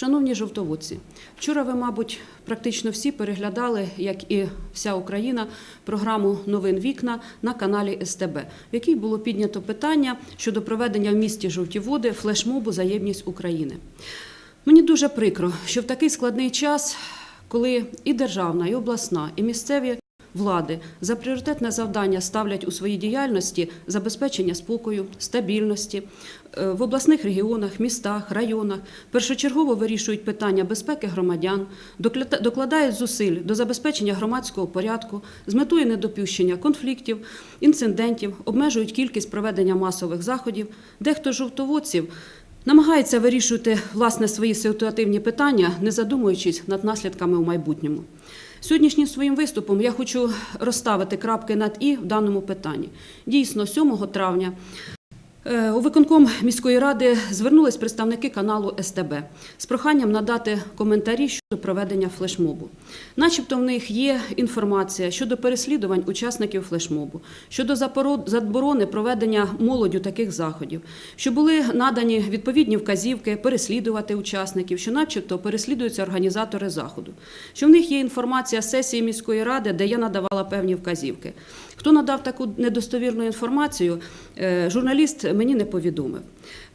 Шановні жовтоводці, вчора ви, мабуть, практично всі переглядали, як і вся Україна, програму Новин вікна на каналі СТБ, в якій було піднято питання щодо проведення в місті Жовті Води флешмобу Заємність України. Мені дуже прикро, що в такий складний час, коли і державна, і обласна, і місцеві влади за пріоритетне завдання ставлять у своїй діяльності забезпечення спокою, стабільності е, в обласних регіонах, містах, районах, першочергово вирішують питання безпеки громадян, докладають зусиль до забезпечення громадського порядку з метою недопущення конфліктів, інцидентів, обмежують кількість проведення масових заходів. Дехто жовтоводців намагається вирішувати власне свої ситуативні питання, не задумуючись над наслідками у майбутньому. Сьогоднішнім своїм виступом я хочу розставити крапки над і в даному питанні. Дійсно, 7 травня е, у виконком міської ради звернулись представники каналу СТБ з проханням надати коментарі проведення флешмобу. Начебто в них є інформація щодо переслідувань учасників флешмобу, щодо заборони проведення молоддю таких заходів, що були надані відповідні вказівки переслідувати учасників, що начебто переслідуються організатори заходу. Що в них є інформація сесії міської ради, де я надавала певні вказівки. Хто надав таку недостовірну інформацію, е, журналіст мені не повідомив.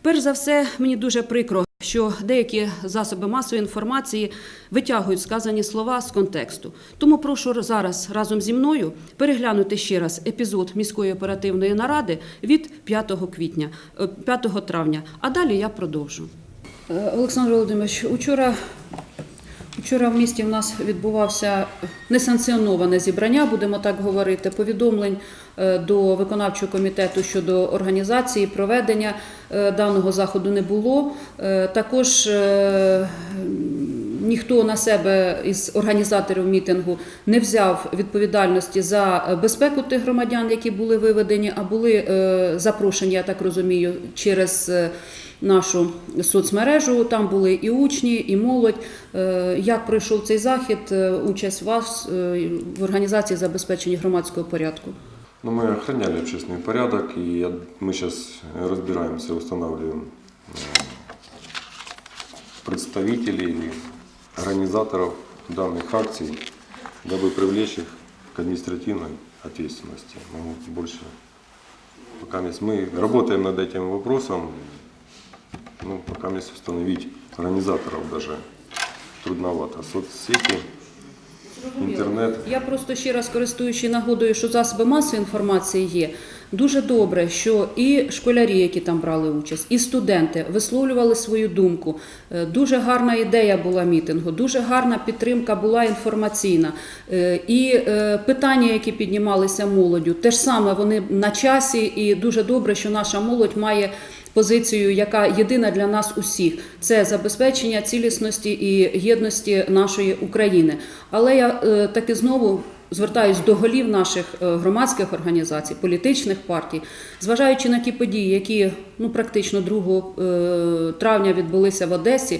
Перш за все, мені дуже прикро, що деякі засоби масової інформації витягують сказані слова з контексту. Тому прошу зараз разом зі мною переглянути ще раз епізод міської оперативної наради від 5 квітня, е, 5 травня. А далі я продовжу. Е, Олександр Володимирович, учора Вчора в місті в нас відбувався несанкціоноване зібрання, будемо так говорити, повідомлень е, до виконавчого комітету щодо організації проведення е, даного заходу не було. Е, Також ніхто на себе із організаторів мітингу не взяв відповідальності за безпеку тих громадян, які були виведені, а були запрошені, я так розумію, через е, нашу соцмережу. Там були і учні, і молодь. Е, Як пройшов цей захід, е, участь вас е, в організації забезпечення громадського порядку? Ну, мы охраняли общественный порядок, и я- мы сейчас разбираемся, устанавливаем э, представителей или организаторов данных акций, дабы привлечь их к административной ответственности. Могу больше пока есть мы работаем над этим вопросом, ну, пока есть установить организаторов даже трудновато. Соцсети, интернет. Я просто ще раз користуючи нагодою, що засоби масової інформації є. Дуже добре, що і школярі, які там брали участь, і студенти висловлювали свою думку. Е, Дуже гарна ідея була мітингу, дуже гарна підтримка була інформаційна. Е, І е, питання, які піднімалися молоддю, теж саме вони на часі, і дуже добре, що наша молодь має позицію, яка єдина для нас усіх. Це забезпечення цілісності і єдності нашої України. Але я е, таки знову. Звертаюсь до голів наших е, громадських організацій, політичних партій, зважаючи на ті події, які ну практично 2 е, травня відбулися в Одесі.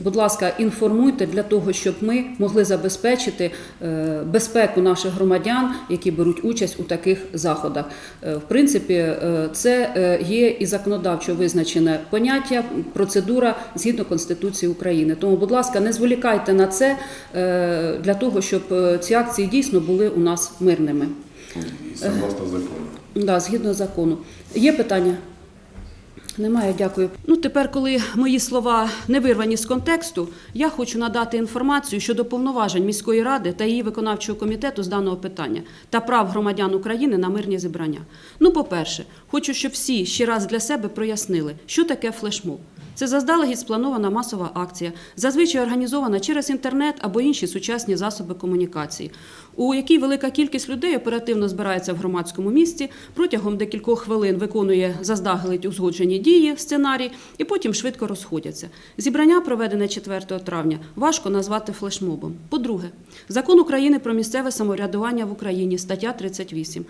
Будь ласка, інформуйте для того, щоб ми могли забезпечити е, безпеку наших громадян, які беруть участь у таких заходах. Е, В принципі, е, це є і законодавчо визначене поняття, процедура згідно Конституції України. Тому, будь ласка, не зволікайте на це для того, щоб ці акції дійсно були у нас мирними. Согласно закону. Да, згідно закону. Є питання? Немає, дякую. Ну тепер, коли мої слова не вирвані з контексту, я хочу надати інформацію щодо повноважень міської ради та її виконавчого комітету з даного питання та прав громадян України на мирні зібрання. Ну, по-перше, хочу, щоб всі ще раз для себе прояснили, що таке флешмоб. Це заздалегідь спланована масова акція, зазвичай організована через інтернет або інші сучасні засоби комунікації, у якій велика кількість людей оперативно збирається в громадському місці, протягом декількох хвилин виконує заздалегідь узгоджені дії, сценарій, і потім швидко розходяться. Зібрання, проведене 4 травня, важко назвати флешмобом. По-друге, закон України про місцеве самоврядування в Україні, стаття 38.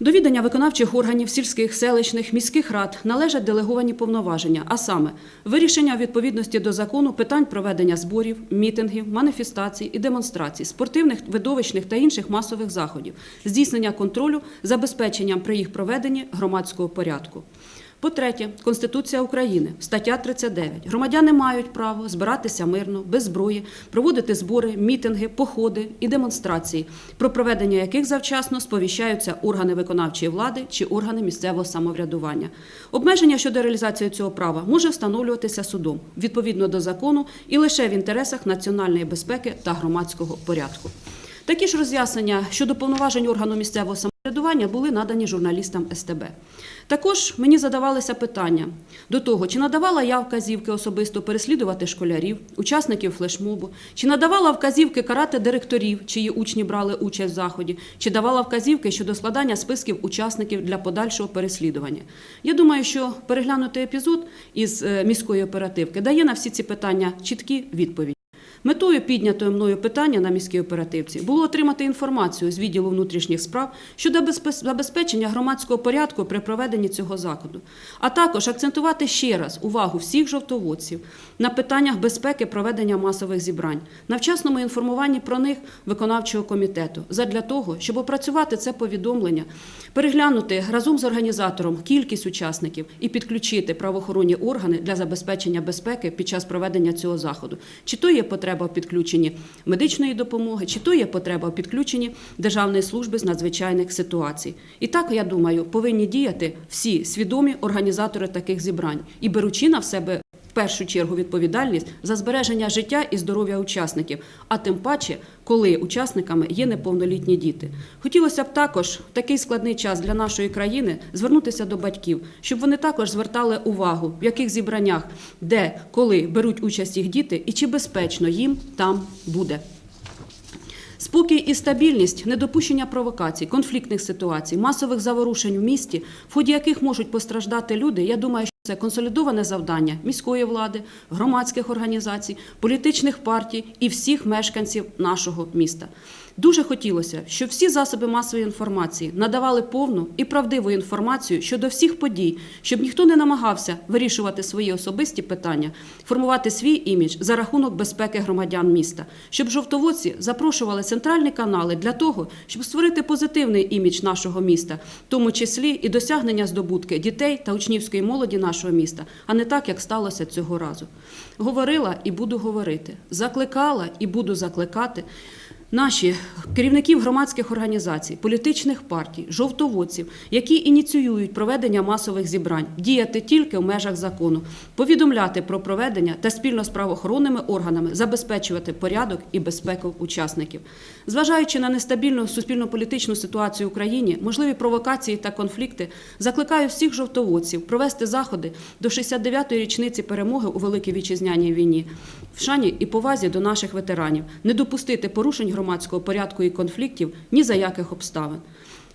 До відання виконавчих органів сільських, селищних, міських рад належать делеговані повноваження, а саме вирішення відповідності до закону питань проведення зборів, мітингів, маніфестацій і демонстрацій, спортивних, видовищних та інших масових заходів, здійснення контролю, забезпеченням при їх проведенні громадського порядку. По-третє, Конституція України, стаття 39. Громадяни мають право збиратися мирно, без зброї, проводити збори, мітинги, походи і демонстрації, про проведення яких завчасно сповіщаються органи виконавчої влади чи органи місцевого самоврядування. Обмеження щодо реалізації цього права може встановлюватися судом відповідно до закону і лише в інтересах національної безпеки та громадського порядку. Такі ж роз'яснення щодо повноважень органу місцевого самоврядування були надані журналістам СТБ. Також мені задавалися питання до того, чи надавала я вказівки особисто переслідувати школярів, учасників флешмобу, чи надавала вказівки карати директорів, чиї учні брали участь в заході, чи давала вказівки щодо складання списків учасників для подальшого переслідування. Я думаю, що переглянутий епізод із е, міської оперативки дає на всі ці питання чіткі відповіді. Метою піднятої мною питання на міській оперативці було отримати інформацію з відділу внутрішніх справ щодо забезпечення громадського порядку при проведенні цього заходу, а також акцентувати ще раз увагу всіх жовтоводців на питаннях безпеки проведення масових зібрань, на вчасному інформуванні про них виконавчого комітету, задля того, щоб опрацювати це повідомлення, переглянути разом з організатором кількість учасників і підключити правоохоронні органи для забезпечення безпеки під час проведення цього заходу. Чи то є потреба в підключенні медичної допомоги, чи то є потреба в підключенні Державної служби з надзвичайних ситуацій. І так, я думаю, повинні діяти всі свідомі організатори таких зібрань і беручи на в себе. Першу чергу відповідальність за збереження життя і здоров'я учасників, а тим паче, коли учасниками є неповнолітні діти. Хотілося б також в такий складний час для нашої країни звернутися до батьків, щоб вони також звертали увагу, в яких зібраннях, де, коли беруть участь їх діти, і чи безпечно їм там буде. Спокій і стабільність, недопущення провокацій, конфліктних ситуацій, масових заворушень в місті, в ході яких можуть постраждати люди, я думаю, що це консолідоване завдання міської влади, громадських організацій, політичних партій і всіх мешканців нашого міста. Дуже хотілося, щоб всі засоби масової інформації надавали повну і правдиву інформацію щодо всіх подій, щоб ніхто не намагався вирішувати свої особисті питання, формувати свій імідж за рахунок безпеки громадян міста, щоб жовтоводці запрошували центральні канали для того, щоб створити позитивний імідж нашого міста, в тому числі і досягнення здобутки дітей та учнівської молоді нашого міста, а не так, як сталося цього разу. Говорила і буду говорити, закликала і буду закликати. Наші керівників громадських організацій, політичних партій, жовтоводців, які ініціюють проведення масових зібрань, діяти тільки в межах закону, повідомляти про проведення та спільно з правоохоронними органами забезпечувати порядок і безпеку учасників. Зважаючи на нестабільну суспільно-політичну ситуацію в Україні, можливі провокації та конфлікти, закликаю всіх жовтоводців провести заходи до 69-ї річниці перемоги у Великій Вітчизняній війні, в шані і повазі до наших ветеранів, не допустити порушень громадського порядку і конфліктів ні за яких обставин.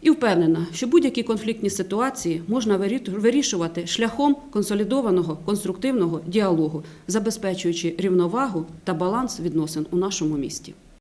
І впевнена, що будь-які конфліктні ситуації можна вирішувати шляхом консолідованого конструктивного діалогу, забезпечуючи рівновагу та баланс відносин у нашому місті.